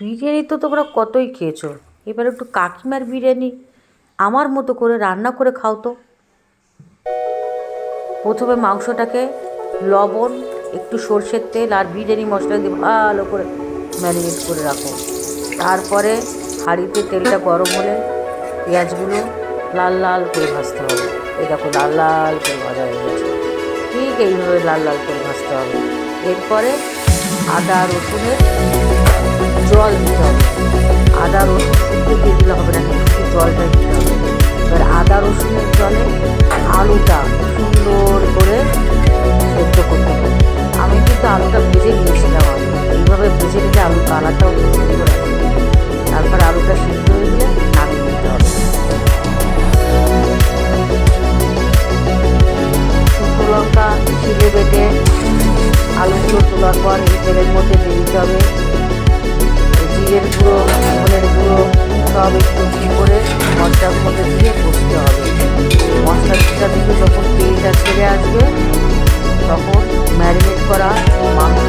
বিরিয়ানি তো তোমরা কতই খেয়েছো? এবার একটু কাকিমার বিরিয়ানি আমার মতো করে রান্না করে খাও তো। প্রথমে মাংসটাকে, লবণ, একটু সর্ষের তেল আর বিরিয়ানি মশলা দিয়ে ভালো করে ম্যারিনেট করে রাখো। তারপরে হাঁড়িতে তেলটা গরম হলে পেঁয়াজগুলো লাল লাল করে ভাজতে হবে। এই দেখো লাল লাল করে ভাজা হয়ে গেছে। ঠিক এইভাবে লাল লাল করে ভাজতে হবে। এরপরে আদা রসুনের জল দিতে হবে। আদা রসুন দিয়ে দিলে হবে না কিন্তু জলটা দিতে হবে। এবার আদা রসুনের জলে আলুটা সুন্দর করে সেদ্ধ করতে হবে। আমি কিন্তু আলুটা ভেজে নিয়েছিলাম আমি এইভাবে ভেজে নিলে আলু কালারটাও সুন্দর তারপর আলুটা সিদ্ধ হয়ে গেলে নামিয়ে নিতে হবে। লঙ্কা বেটে, আলুগুলো তোলার পর এই তেলের মধ্যে দিয়ে দিতে হবে। জিরের গুঁড়ো ধনের গুঁড়ো সব একটু কি করে মশলার মধ্যে দিয়ে কষতে হবে। মশলাটা থেকে যখন তেলটা ছেড়ে আসবে, তখন ম্যারিনেট করা মাংসগুলো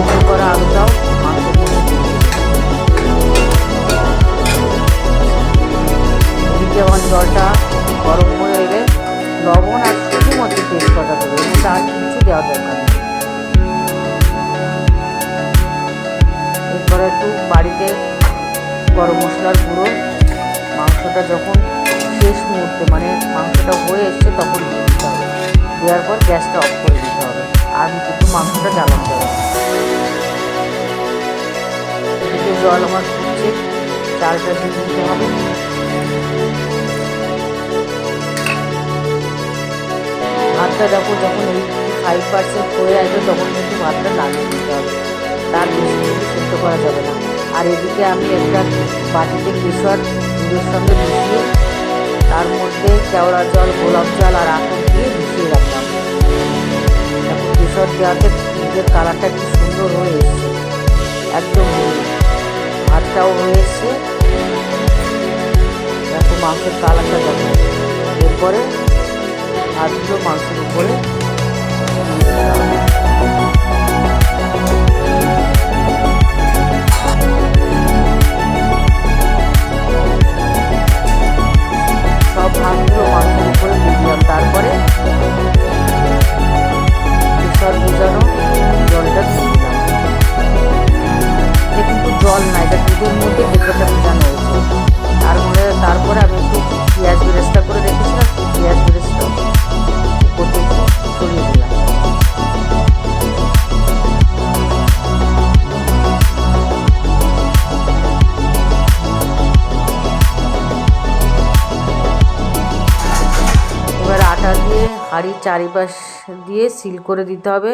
সেদ্ধ করা আলুটাও। এদিকে আমার জলটা গরম হয়ে এলে লবণ আর শুধুমাত্র তেজপাতা দেবে এর মধ্যে আর কিছু দেওয়া দরকার এরপরে একটু বাড়িতে গরম মশলার গুঁড়ো মাংসটা যখন শেষ মুহূর্তে মানে মাংসটা হয়ে এসছে তখন দিয়ে দিতে হবে দেওয়ার পর গ্যাসটা অফ করে দিতে হবে আর কিন্তু মাংসটা হবে। এদিকে জল আমার ফুটছে, চালটা দিয়ে দিতে হবে। ভাতটা দেখো, যখন এইটি ফাইভ পার্সেন্ট হয়ে আসবে, তখন কিন্তু ভাতটা নামিয়ে দিতে হবে। তার বেশি কিন্তু করা যাবে না। আর এদিকে আমি একটা বাটিতে কেশর, দুধের সঙ্গে মিশিয়ে, তার মধ্যে কেওড়া জল, গোলাপ জল আর রাখলাম এখন দেওয়াতে ফ্রিজের কালারটা একটু সুন্দর হয়ে এসছে একদম। ভাতটাও হয়ে এসছে দেখো মাংসের কালারটা দেখো এরপরে ভাতগুলো মাংসের উপরে হাঁড়ির চারিপাশ দিয়ে সিল করে দিতে হবে।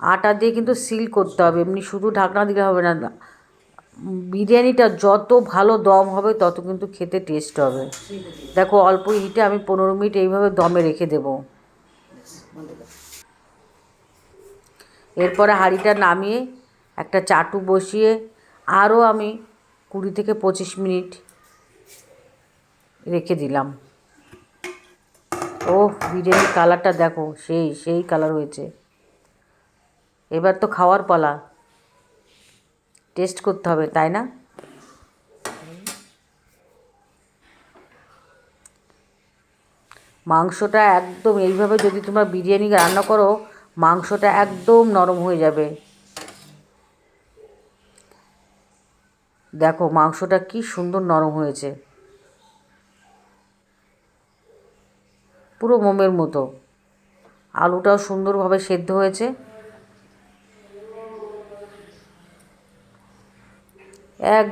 আটা দিয়ে কিন্তু সিল করতে হবে, এমনি শুধু ঢাকনা দিলে হবে না। বিরিয়ানিটা যত ভালো দম হবে, তত কিন্তু খেতে টেস্ট হবে। দেখো, অল্প হিটে আমি পনেরো মিনিট এইভাবে দমে রেখে দেবো। এরপরে হাঁড়িটা নামিয়ে একটা চাটু বসিয়ে আরও আমি কুড়ি থেকে পঁচিশ মিনিট রেখে দিলাম। ও বিরিয়ানির কালারটা দেখো, সেই সেই কালার হয়েছে। এবার তো খাওয়ার পালা। টেস্ট করতে হবে, তাই না? মাংসটা একদম, এইভাবে যদি তোমরা বিরিয়ানি রান্না করো, মাংসটা একদম নরম হয়ে যাবে। দেখো, মাংসটা কি সুন্দর নরম হয়েছে। পুরো মোমের মতো। আলুটাও সুন্দরভাবে সেদ্ধ হয়েছে। এক